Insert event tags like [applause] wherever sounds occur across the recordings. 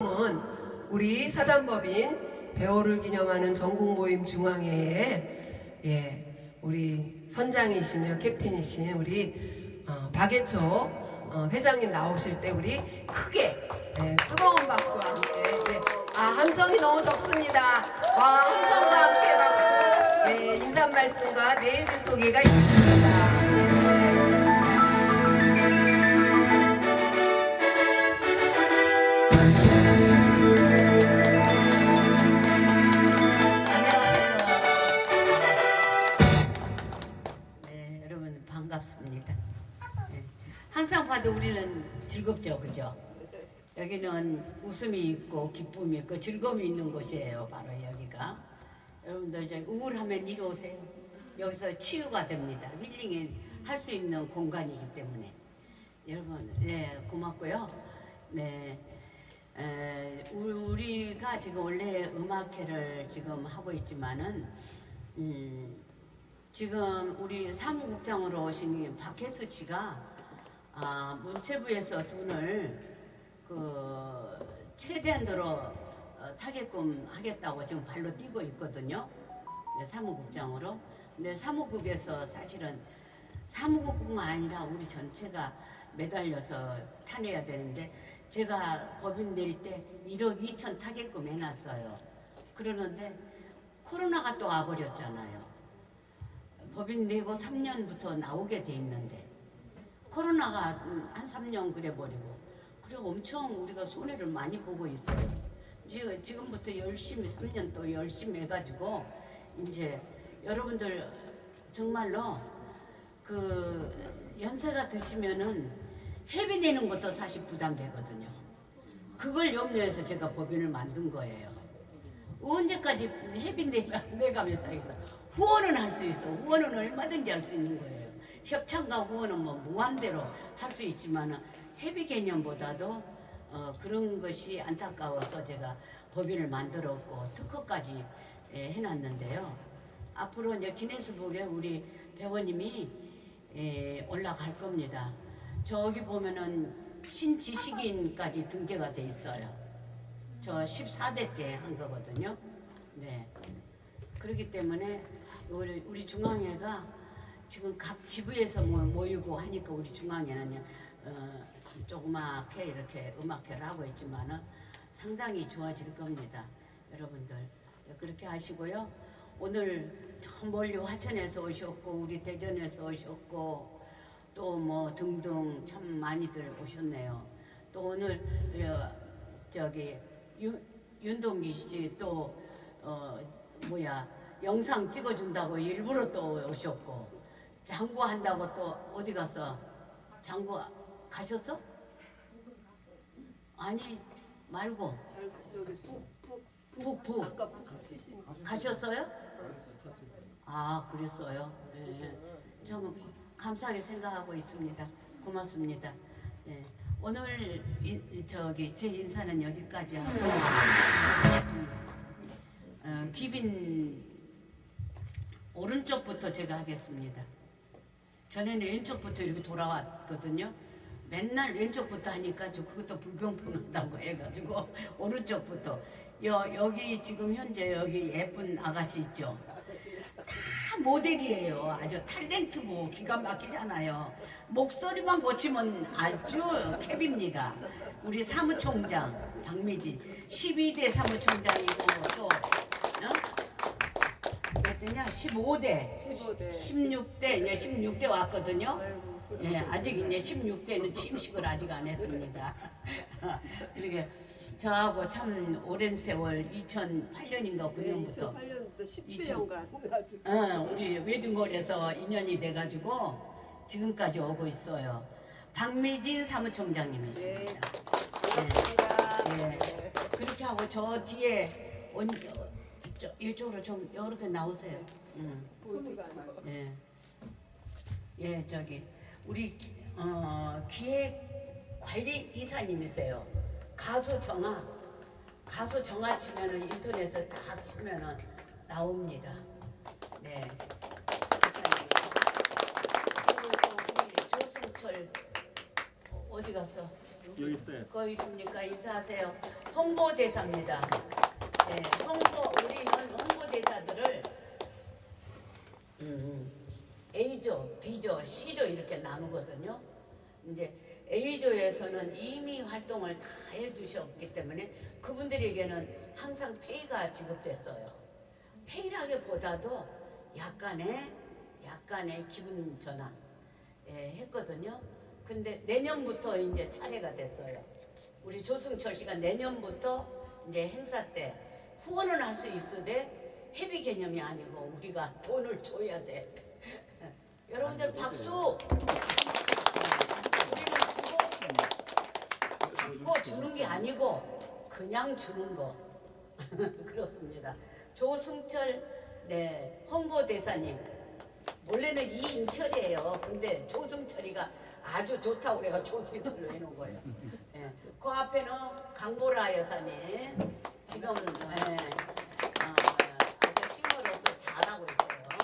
은 우리 사단법인 배우를 기념하는 전국 모임 중앙회에 예 우리 선장이시며 캡틴이신 우리 어, 박예초 어, 회장님 나오실 때 우리 크게 예, 뜨거운 박수와 함께 예, 아 함성이 너무 적습니다. 와 함성과 함께 박수 예, 인사 말씀과 내일 소개가 있습니다. 그죠? 여기는 웃음이 있고 기쁨이 있고 즐거움이 있는 곳이에요, 바로 여기가. 여러분들 저기 우울하면 이리 오세요. 여기서 치유가 됩니다. 힐링이 할 수 있는 공간이기 때문에. 여러분, 네, 고맙고요. 네. 에, 우리- 우리가 지금 원래 음악회를 지금 하고 있지만은 음, 지금 우리 사무국장으로 오신 이 박혜수 씨가 아, 문체부에서 돈을 그 최대한도로 어, 타게끔 하겠다고 지금 발로 뛰고 있거든요. 네, 사무국장으로. 근데 사무국에서 사실은 사무국뿐만 아니라 우리 전체가 매달려서 타내야 되는데 제가 법인 낼 때 1억 2천 타게끔 해놨어요. 그러는데 코로나가 또 와버렸잖아요. 법인 내고 3년부터 나오게 돼 있는데 코로나가 음, 한 3년 그래 버리고 그리고 엄청 우리가 손해를 많이 보고 있어요. 지금 지금부터 열심히 3년 또 열심히 해가지고 이제 여러분들 정말로 그 연세가 드시면은 회비 내는 것도 사실 부담되거든요. 그걸 염려해서 제가 법인을 만든 거예요. 언제까지 회비 내가 내가면서 후원은 할 수 있어. 후원은 얼마든지 할 수 있는 거예요. 협찬과 후원은 뭐 무한대로 할 수 있지만은 회비 개념보다도 어, 그런 것이 안타까워서 제가 법인을 만들었고 특허까지 예, 해놨는데요. 앞으로 이제 기네스북에 우리 배우님이 예, 올라갈 겁니다. 저기 보면은 신지식인까지 등재가 돼 있어요. 저 14대째 한 거거든요. 네. 그렇기 때문에 우리, 우리 중앙회가 지금 각 지부에서 모- 모이고 하니까 우리 중앙회는요, 어, 조그맣게 이렇게 음악회를 하고 있지만은 상당히 좋아질 겁니다. 여러분들. 그렇게 하시고요. 오늘 저 멀리 화천에서 오셨고, 우리 대전에서 오셨고, 또 뭐 등등 참 많이들 오셨네요. 또 오늘 어, 저기 윤, 윤동기 씨 또 어, 뭐야 영상 찍어준다고 일부러 또 오셨고 장구 한다고 또 어디 갔어? 장구 가셨어? 아니 말고 북북 가셨어요? 아 그랬어요. 예. 참 감사하게 생각하고 있습니다. 고맙습니다. 예. 오늘 이, 이- 저기 제 인사는 여기까지 하고 음, 어, 귀빈 오른쪽부터 제가 하겠습니다. 전에는 왼쪽부터 이렇게 돌아왔거든요. 맨날 왼쪽부터 하니까 저 그것도 불경풍하다고 해가지고 [laughs] 오른쪽부터 여, 여기 지금 현재 여기 예쁜 아가씨 있죠. 다 모델이에요. 아주 탤런트고 기가 막히잖아요. 목소리만 고치면 아주 캡입니다. 우리 사무총장 박미지 12대 사무총장이고 또 어? 몇 대냐? 15대 15대 16대 이제 16대 왔거든요. 예, 아직 이제 16대는 취임식을 아직 안 했습니다. [laughs] 그러게 저하고 참 오랜 세월 2008년인가 9년부터 2008년부터 17년간 아주 어, 우리 웨딩홀에서 인연이 돼가지고 지금까지 오고 있어요. 박미진 사무총장님이십니다. 반갑습니다. 예. 그렇게 하고 저 뒤에 온, 어, 저, 이쪽으로 좀 이렇게 나오세요. 음. 예. 예, 저기 우리 어, 기획 관리 이사님이세요. 가수 정아. 가수 정아 치면은 인터넷에 딱 치면은 나옵니다. 네. 우리 조승철 어, 어디 갔어? 여기 있어요. 거기 있습니까? 인사하세요. 홍보대사입니다. 네, 홍보 우리는 홍보대사들을 음, A조, B조, C조 이렇게 나누거든요. 이제 A조에서는 이미 활동을 다 해두셨기 때문에 그분들에게는 항상 페이가 지급됐어요. 페이라기보다도 약간의 약간의 기분 전환 예, 했거든요. 근데 내년부터 이제 차례가 됐어요. 우리 조승철 씨가 내년부터 이제 행사 때 후원은 할 수 있으되 회비 개념이 아니고 우리가 돈을 줘야 돼. [laughs] 여러분들 박수. 우리는 주고 받고 주는 게 아니고 그냥 주는 거. [laughs] 그렇습니다. 조승철 네 홍보대사님 원래는 이인철이에요. 근데 조승철이가 아주 좋다고 그래가 조승철로 해놓은 거예요. 예. 그 앞에는 강보라 여사님 지금 예, 아, 아주 싱어로서 잘하고 있어요.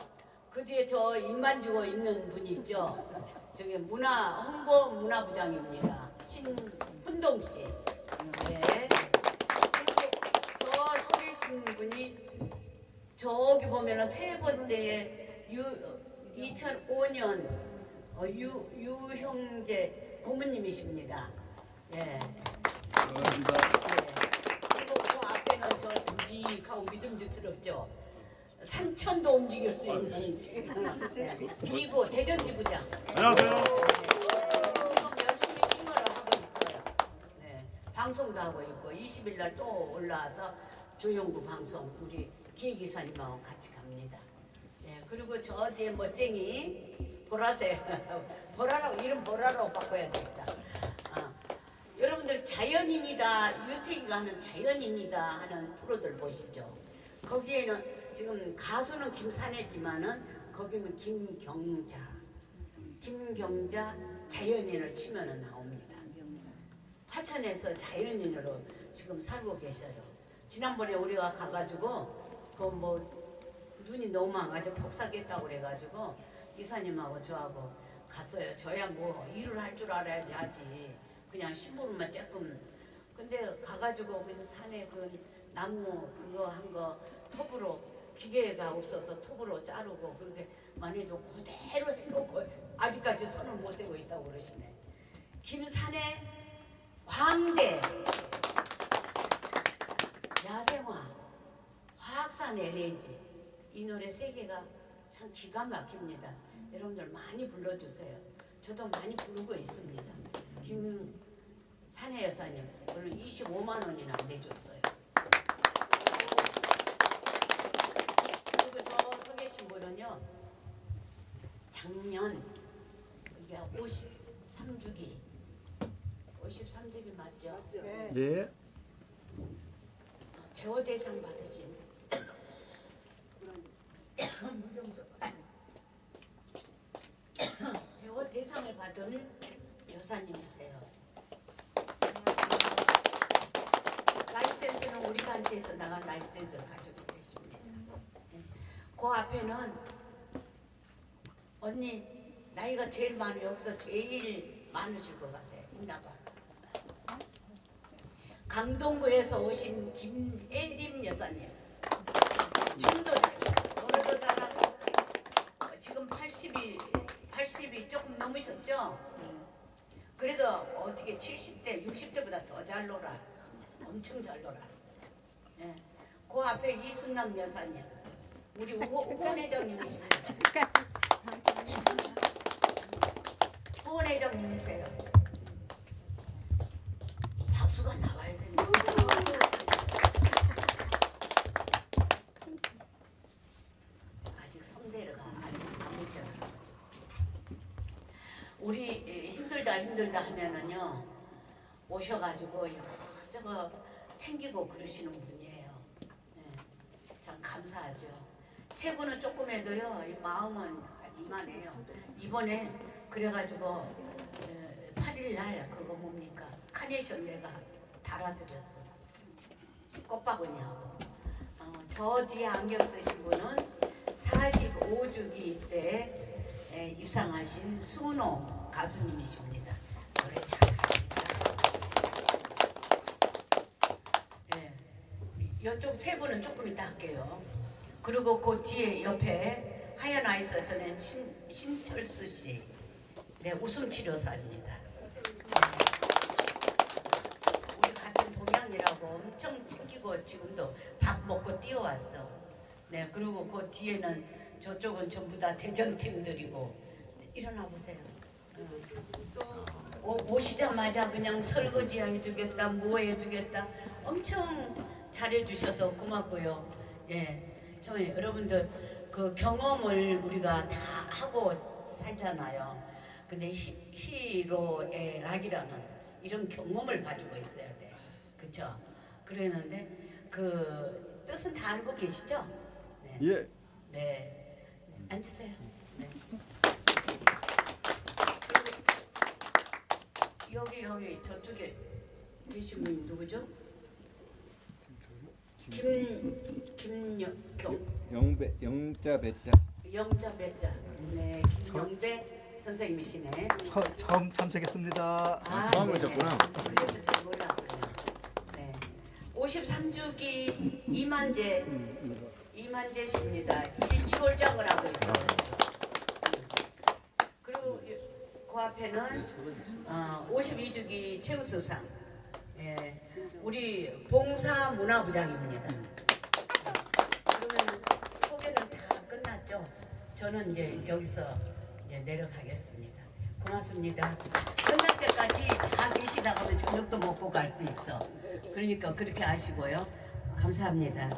그 뒤에 저 입만 주고 있는 분 있죠. 저기 문화 홍보 문화부장입니다. 신훈동 씨. 네. 그리고 저서 계신 분이 저기 보면은 세 번째 유 2005년 어, 유 유형제 고모님이십니다. 예. 반갑습니다. 예. 듬직하고 믿음직스럽죠. 산천도 움직일 수 있는 예. 이고 대전 지부장. 안녕하세요. 지금 열심히 신고를 하고 있어요. 네, 방송도 하고 있고 20일 날 또 올라와서 조영구 방송 우리 기기사님하고 같이 갑니다. 네, 그리고 저 뒤에 멋쟁이 보라색 [laughs] 보라라고 이름 보라라고 바꿔야 되겠다. 자연인이다 유태기가 하는 자연인이다 하는 프로들 보시죠. 거기에는 지금 가수는 김산혜지만은 거기는 김경자. 김경자 자연인을 치면은 나옵니다. 화천에서 자연인으로 지금 살고 계셔요. 지난번에 우리가 가가지고 그 뭐 눈이 너무 망가지고 폭삭했다고 그래가지고 이사님하고 저하고 갔어요. 저야 뭐 일을 할 줄 알아야지 하지. 그냥 심부름만 조금. 근데 가가지고 그 산에 그 나무 그거 한 거 톱으로 기계가 없어서 톱으로 자르고 그렇게 많이 해도 그대로 해놓고 아직까지 손을 못 대고 있다고 그러시네. 김산의 광대 야생화 화학산 LAG 이 노래 세 개가 참 기가 막힙니다. 여러분들 많이 불러주세요. 저도 많이 부르고 있습니다. 김 산혜 여사님 오늘 25만 원이나 내줬어요. 그리고 저 서 계신 분은요 작년 이게 53주기 53주기 맞죠? 네. 배우 대상 받으신 [coughs] 배우 대상을 받은 여사님이세요. 라이센스는 우리 단체에서 나간 라이센스를 가지고 계십니다. 예. 그 앞에는 언니 나이가 제일 많이 여기서 제일 많으실 것 같아. 있나 봐. 강동구에서 오신 김혜림 여사님. 춤도 잘 추고 노래도 잘하고 어, 지금 80이 80이 조금 넘으셨죠? 그래도 어떻게 70대 60대보다 더 잘 놀아. 엄청 잘 놀아. 예. 그 앞에 이순남 여사님. 우리 우- 우원 회장님이십니다. 우원 회장님이세요. 박수가 나와야 됩니다. 아직 성대가 아직 남죠. 우리 에, 힘들다 힘들다 하면은요 오셔가지고 이것저것 챙기고 그러시는 분 체구는 조금 해도요 이 마음은 이만해요. 이번에 그래가지고 8일날 그거 뭡니까? 카네이션 내가 달아드렸어. 꽃바구니하고. 어, 저 뒤에 안경 쓰신 분은 45주기 때 에, 입상하신 순호 가수님이십니다. 노래 잘합니다. 예, 이쪽 세 분은 조금 이따 할게요. 그리고 그 뒤에 옆에 하얀 아이서는 신, 신철수 씨, 네, 웃음 치료사입니다. 우리 같은 동양이라고 엄청 챙기고 지금도 밥 먹고 뛰어왔어. 네, 그리고 그 뒤에는 저쪽은 전부 다 대전 팀들이고 일어나 보세요. 오, 오시자마자 그냥 설거지 해주겠다, 뭐 해주겠다, 엄청 잘해주셔서 고맙고요. 예, 저 여러분들 그 경험을 우리가 다 하고 살잖아요. 근데 히, 히로의 락이라는 이런 경험을 가지고 있어야 돼. 그쵸? 그러는데 그 뜻은 다 알고 계시죠? 네. 예. 네. 앉으세요. 네. 여기 여기 저쪽에 계신 분이 누구죠? 김 김영 영배 영자 배자 영자 배자. 네, 김영배 선생님이시네. 처, 처음 참석했습니다. 아, 처음 네네. 오셨구나. 그래서 잘 몰랐군요. 네. 53주기 이만재 이만재 씨입니다. 일지월장을 하고 있어요. 그리고 그 앞에는 어, 52주기 최우수상 예, 우리 봉사 문화부장입니다. 그러면 소개는 다 끝났죠? 저는 이제 여기서 이제 내려가겠습니다. 고맙습니다. 끝날 때까지 다 계시다가면 저녁도 먹고 갈 수 있어. 그러니까 그렇게 하시고요. 감사합니다.